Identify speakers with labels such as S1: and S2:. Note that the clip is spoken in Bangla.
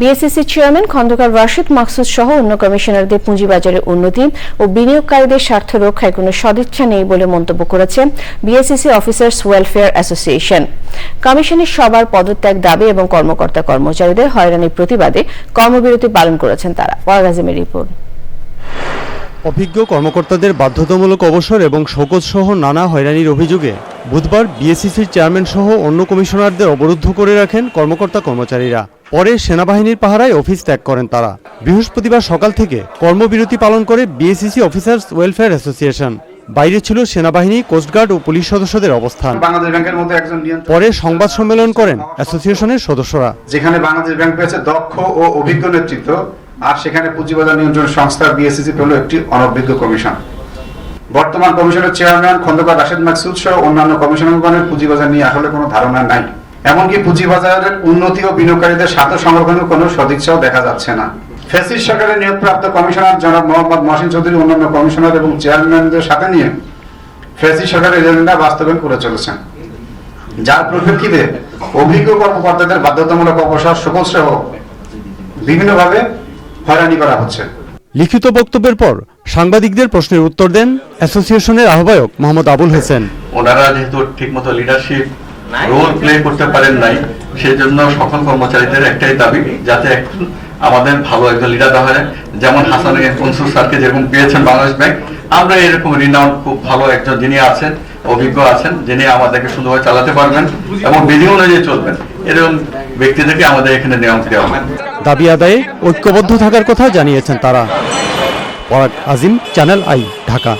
S1: বিএসসিসি চেয়ারম্যান খন্দকার রাশিদ মাকসুদ সহ অন্য কমিশনারদের পুঁজিবাজারের উন্নতি ও বিনিয়োগকারীদের স্বার্থ রক্ষায় কোনো সদিচ্ছা নেই বলে মন্তব্য করেছে বিএসসিসি অফিসার্স ওয়েলফেয়ার অ্যাসোসিয়েশন কমিশনের সবার পদত্যাগ দাবি এবং কর্মকর্তা কর্মচারীদের হয়রানির প্রতিবাদে কর্মবিরতি পালন করেছেন তারা। ওয়ার রিপোর্ট।
S2: অভিজ্ঞ কর্মকর্তাদের বাধ্যতামূলক অবসর এবং শোকজ সহ নানা হয়রানির অভিযোগে বুধবার বিএসসিসির চেয়ারম্যান সহ অন্য কমিশনারদের অবরুদ্ধ করে রাখেন কর্মকর্তা কর্মচারীরা। পরে সেনাবাহিনীর পাহারায় অফিস ত্যাগ করেন তারা। বৃহস্পতিবার সকাল থেকে কর্মবিরতি পালন করে বিএসসিসি অফিসার্স ওয়েলফেয়ার অ্যাসোসিয়েশন। বাইরে ছিল সেনাবাহিনী কোস্টগার্ড ও পুলিশ সদস্যদের অবস্থান।
S3: বাংলাদেশ ব্যাংকের মধ্যে একজন নিয়ন্ত্রণ
S2: পরে সংবাদ সম্মেলন করেন অ্যাসোসিয়েশনের সদস্যরা।
S3: যেখানে বাংলাদেশ ব্যাংক পেয়েছে দক্ষ ও অভিজ্ঞ নেতৃত্ব আর সেখানে পুঁজিবাজার নিয়ন্ত্রণ সংস্থা বিএসসিসি পেল একটি অনভিজ্ঞ কমিশন। বর্তমান কমিশনের চেয়ারম্যান খন্দকার রাশেদ মাকসুদ সহ অন্যান্য কমিশনারগণের পুঁজিবাজার নিয়ে আসলে কোনো ধারণা নাই। এমনকি পুঁজিবাজারের উন্নতি ও বিনিয়োগকারীদের স্বার্থ সংরক্ষণের কোনো সদিচ্ছাও দেখা যাচ্ছে না। ফেসিস সরকারের নিয়োগপ্রাপ্ত কমিশনার জনাব মোহাম্মদ মহসিন চৌধুরী অন্যান্য কমিশনার এবং চেয়ারম্যানদের সাথে নিয়ে ফেসিস সরকারের এজেন্ডা বাস্তবায়ন করে চলেছেন। যার পরিপ্রেক্ষিতে অভিজ্ঞ কর্মকর্তাদের বাধ্যতামূলক অবসর সকল সহ বিভিন্নভাবে হয়রানি করা হচ্ছে।
S2: লিখিত বক্তব্যের পর সাংবাদিকদের প্রশ্নের উত্তর দেন অ্যাসোসিয়েশনের আহ্বায়ক মোহাম্মদ আবুল হোসেন।
S4: ওনারা যেহেতু ঠিকমতো লিডারশিপ রোল প্লে করতে পারেন নাই সেই জন্য সকল কর্মচারীদের একটাই দাবি যাতে আমাদের ভালো একজন লিডার দেওয়া হয়। যেমন হাসান কনসুল স্যারকে যেরকম পেয়েছেন বাংলাদেশ ব্যাংক আমরা এরকম রিনাউন্ড খুব ভালো একজন যিনি আছেন অভিজ্ঞ আছেন যিনি আমাদেরকে সুন্দরভাবে চালাতে পারবেন এবং বিধি অনুযায়ী চলবেন। এরকম ব্যক্তিদেরকে আমাদের এখানে নিয়ম দেওয়া হয়
S2: দাবি আদায়ে ঐক্যবদ্ধ থাকার কথা জানিয়েছেন তারা। Azim channel I Dhaka.